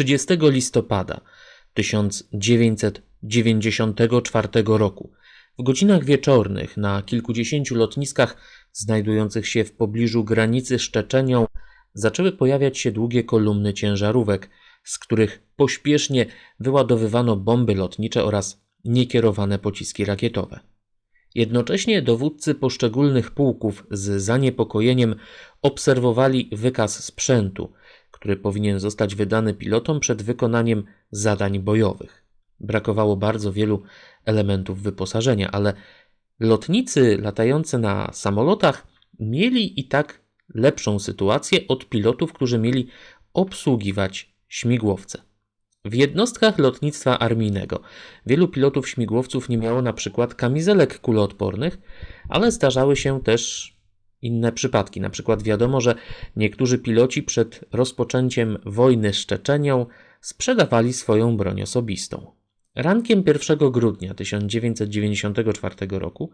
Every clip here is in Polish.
30 listopada 1994 roku w godzinach wieczornych na kilkudziesięciu lotniskach znajdujących się w pobliżu granicy z Czeczenią zaczęły pojawiać się długie kolumny ciężarówek, z których pośpiesznie wyładowywano bomby lotnicze oraz niekierowane pociski rakietowe. Jednocześnie dowódcy poszczególnych pułków z zaniepokojeniem obserwowali wykaz sprzętu, który powinien zostać wydany pilotom przed wykonaniem zadań bojowych. Brakowało bardzo wielu elementów wyposażenia, ale lotnicy latający na samolotach mieli i tak lepszą sytuację od pilotów, którzy mieli obsługiwać śmigłowce. W jednostkach lotnictwa armijnego wielu pilotów śmigłowców nie miało na przykład kamizelek kuloodpornych, ale zdarzały się też inne przypadki. Na przykład wiadomo, że niektórzy piloci przed rozpoczęciem wojny z Czeczenią sprzedawali swoją broń osobistą. Rankiem 1 grudnia 1994 roku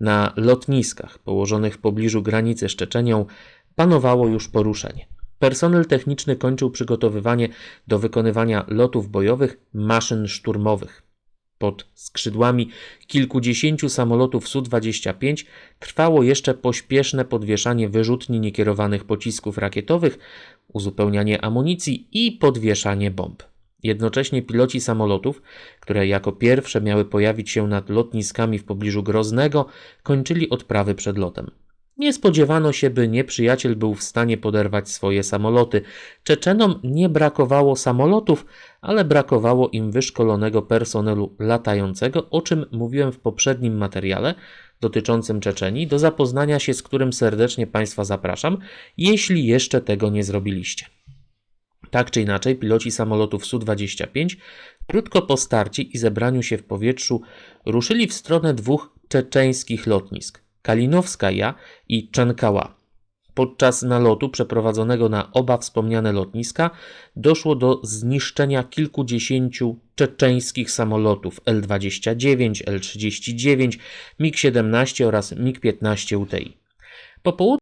na lotniskach położonych w pobliżu granicy z Czeczenią panowało już poruszenie. Personel techniczny kończył przygotowywanie do wykonywania lotów bojowych maszyn szturmowych. Pod skrzydłami kilkudziesięciu samolotów Su-25 trwało jeszcze pośpieszne podwieszanie wyrzutni niekierowanych pocisków rakietowych, uzupełnianie amunicji i podwieszanie bomb. Jednocześnie piloci samolotów, które jako pierwsze miały pojawić się nad lotniskami w pobliżu Groznego, kończyli odprawy przed lotem. Nie spodziewano się, by nieprzyjaciel był w stanie poderwać swoje samoloty. Czeczenom nie brakowało samolotów, ale brakowało im wyszkolonego personelu latającego, o czym mówiłem w poprzednim materiale dotyczącym Czeczenii, do zapoznania się z którym serdecznie Państwa zapraszam, jeśli jeszcze tego nie zrobiliście. Tak czy inaczej, piloci samolotów Su-25 krótko po starcie i zebraniu się w powietrzu ruszyli w stronę dwóch czeczeńskich lotnisk Kalinowskaja i Czenkała. Podczas nalotu przeprowadzonego na oba wspomniane lotniska doszło do zniszczenia kilkudziesięciu czeczeńskich samolotów L-29, L-39, MiG-17 oraz MiG-15 UTI. Po południu